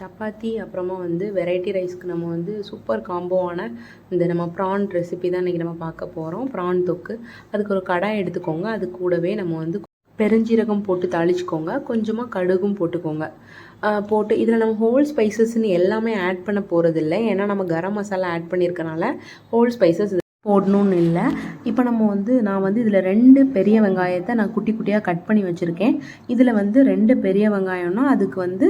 சப்பாத்தி அப்புறமா வந்து வெரைட்டி ரைஸ்க்கு நம்ம வந்து சூப்பர் காம்போவான இந்த நம்ம ப்ரான் ரெசிபி தான் இன்றைக்கி நம்ம பார்க்க போகிறோம் ப்ரான் தொக்கு. அதுக்கு ஒரு கடாய் எடுத்துக்கோங்க. அது கூடவே நம்ம வந்து பெருஞ்சீரகம் போட்டு தாளிச்சுக்கோங்க. கொஞ்சமாக கடுகும் போட்டுக்கோங்க. போட்டு இதில் நம்ம ஹோல் ஸ்பைசஸ்ன்னு எல்லாமே ஆட் பண்ண போகிறதில்ல ஏன்னா நம்ம கரம் மசாலா ஆட் பண்ணியிருக்கனால ஹோல் ஸ்பைசஸ் போடணும்னு இல்லை. இப்போ நம்ம வந்து நான் வந்து இதில் ரெண்டு பெரிய வெங்காயத்தை நான் குட்டி குட்டியாக கட் பண்ணி வச்சுருக்கேன். இதில் வந்து ரெண்டு பெரிய வெங்காயம்னா அதுக்கு வந்து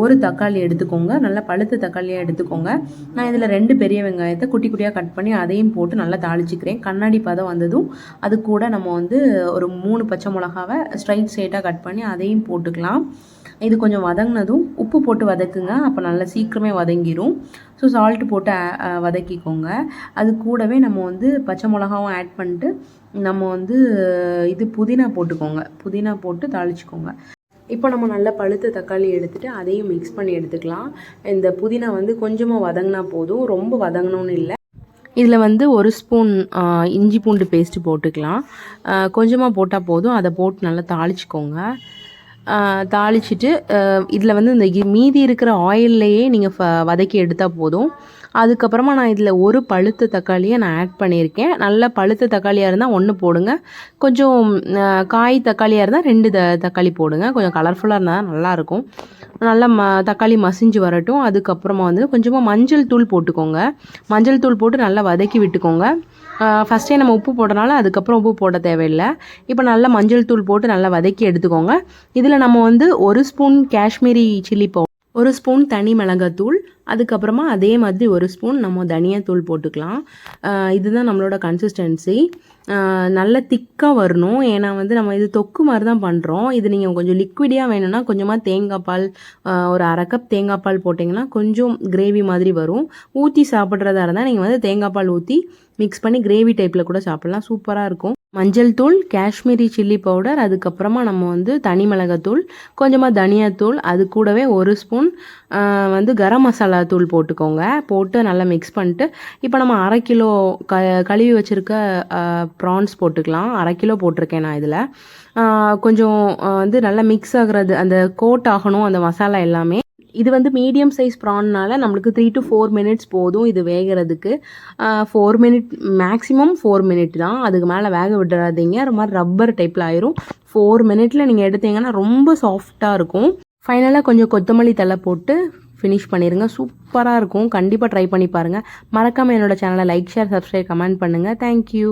ஒரு தக்காளி எடுத்துக்கோங்க. நல்லா பழுத்த தக்காளியாக எடுத்துக்கோங்க. நான் இதில் ரெண்டு பெரிய வெங்காயத்தை குட்டி குட்டியாக கட் பண்ணி அதையும் போட்டு நல்லா தாளிச்சிக்கிறேன். கண்ணாடி பதம் வந்ததும் அது கூட நம்ம வந்து ஒரு மூணு பச்சை மிளகாவை ஸ்ட்ரைட் ஸ்ட்ரைட்டாக கட் பண்ணி அதையும் போட்டுக்கலாம். இது கொஞ்சம் வதங்கினதும் உப்பு போட்டு வதக்குங்க. அப்போ நல்லா சீக்கிரமே வதங்கிடும் ஸோ சால்ட் போட்டு வதக்கிக்கோங்க. அது கூடவே நம்ம வந்து பச்சை மிளகாவும் ஆட் பண்ணிட்டு நம்ம வந்து இது புதினா போட்டுக்கோங்க. புதினா போட்டு தாளிச்சுக்கோங்க. இப்போ நம்ம நல்லா பழுத்த தக்காளி எடுத்துகிட்டு அதையும் மிக்ஸ் பண்ணி எடுத்துக்கலாம். இந்த புதினா வந்து கொஞ்சமாக வதங்கினா போதும். ரொம்ப வதங்கணும்னு இல்லை. இதில் வந்து ஒரு ஸ்பூன் இஞ்சி பூண்டு பேஸ்ட்டு போட்டுக்கலாம். கொஞ்சமாக போட்டால் போதும். அதை போட்டு நல்லா தாளிச்சிக்கோங்க. தாளிச்சிட்டு இதில் வந்து இந்த மீதி இருக்கிற ஆயில்லையே நீங்கள் வதக்கி எடுத்தால் போதும். அதுக்கப்புறமா நான் இதில் ஒரு பழுத்த தக்காளியை நான் ஆட் பண்ணியிருக்கேன். நல்ல பழுத்த தக்காளியாக இருந்தால் ஒன்று போடுங்க. கொஞ்சம் காய் தக்காளியாக இருந்தால் ரெண்டு த தக்காளி போடுங்க. கொஞ்சம் கலர்ஃபுல்லாக இருந்தால் நல்லாயிருக்கும் நல்லா ம தக்காளி மசிஞ்சு வரட்டும். அதுக்கப்புறமா வந்து கொஞ்சமாக மஞ்சள் தூள் போட்டுக்கோங்க. மஞ்சள் தூள் போட்டு நல்லா வதக்கி விட்டுக்கோங்க. ஃபஸ்ட்டே நம்ம உப்பு போடுறனால அதுக்கப்புறம் உப்பு போட தேவையில்லை. இப்போ நல்லா மஞ்சள் தூள் போட்டு நல்லா வதக்கி எடுத்துக்கோங்க. இதில் நம்ம வந்து ஒரு ஸ்பூன் காஷ்மீரி சில்லி பவுடர் ஒரு ஸ்பூன் தனி மிளகாத்தூள் அதுக்கப்புறமா அதே மாதிரி ஒரு ஸ்பூன் நம்ம தனியாத்தூள் போட்டுக்கலாம். இதுதான் நம்மளோட கன்சிஸ்டன்சி நல்ல திக்காக வரணும். ஏன்னா வந்து நம்ம இது தொக்கு மாதிரி தான் பண்ணுறோம் இது நீங்கள் கொஞ்சம் லிக்விடியாக வேணும்னா கொஞ்சமாக தேங்காய் பால் ஒரு அரை கப் தேங்காய் பால் போட்டிங்கன்னா கொஞ்சம் கிரேவி மாதிரி வரும். ஊற்றி சாப்பிட்றதா இருந்தால் நீங்கள் வந்து தேங்காய் பால் ஊற்றி மிக்ஸ் பண்ணி கிரேவி டைப்பில் கூட சாப்பிட்லாம். சூப்பராக இருக்கும். மஞ்சள் தூள் காஷ்மீரி சில்லி பவுடர் அதுக்கப்புறமா நம்ம வந்து தனி மிளகாத்தூள் கொஞ்சமாக தனியாத்தூள் அது கூடவே ஒரு ஸ்பூன் வந்து கரம் மசாலா தூள் போட்டுக்கோங்க. போட்டு நல்லா மிக்ஸ் பண்ணிட்டு இப்போ நம்ம அரை கிலோ க கழுவி வச்சுருக்க ப்ரான்ஸ் போட்டுக்கலாம். அரை கிலோ போட்டிருக்கேன் நான் இதில். கொஞ்சம் வந்து நல்லா மிக்ஸ் ஆகுறது அந்த கோட் ஆகணும் அந்த மசாலா எல்லாமே. இது வந்து மீடியம் சைஸ் ப்ரான்னால நம்மளுக்கு த்ரீ டு ஃபோர் மினிட்ஸ் போதும் இது வேகிறதுக்கு. Four minute maximum four minute தான். அதுக்கு மேலே வேக விட்டுறாதீங்க. ஒரு மாதிரி ரப்பர் டைப்பில் ஆயிரும். ஃபோர் மினிட்ல நீங்கள் எடுத்தீங்கன்னா ரொம்ப சாஃப்டாக இருக்கும். ஃபைனலாக கொஞ்சம் கொத்தமல்லி தலை போட்டு ஃபினிஷ் பண்ணிடுங்க சூப்பராக இருக்கும். கண்டிப்பாக ட்ரை பண்ணி பாருங்கள் மறக்காமல் என்னோடய சேனலை லைக் ஷேர் சப்ஸ்கிரைப் கமெண்ட் பண்ணுங்கள் தேங்க்யூ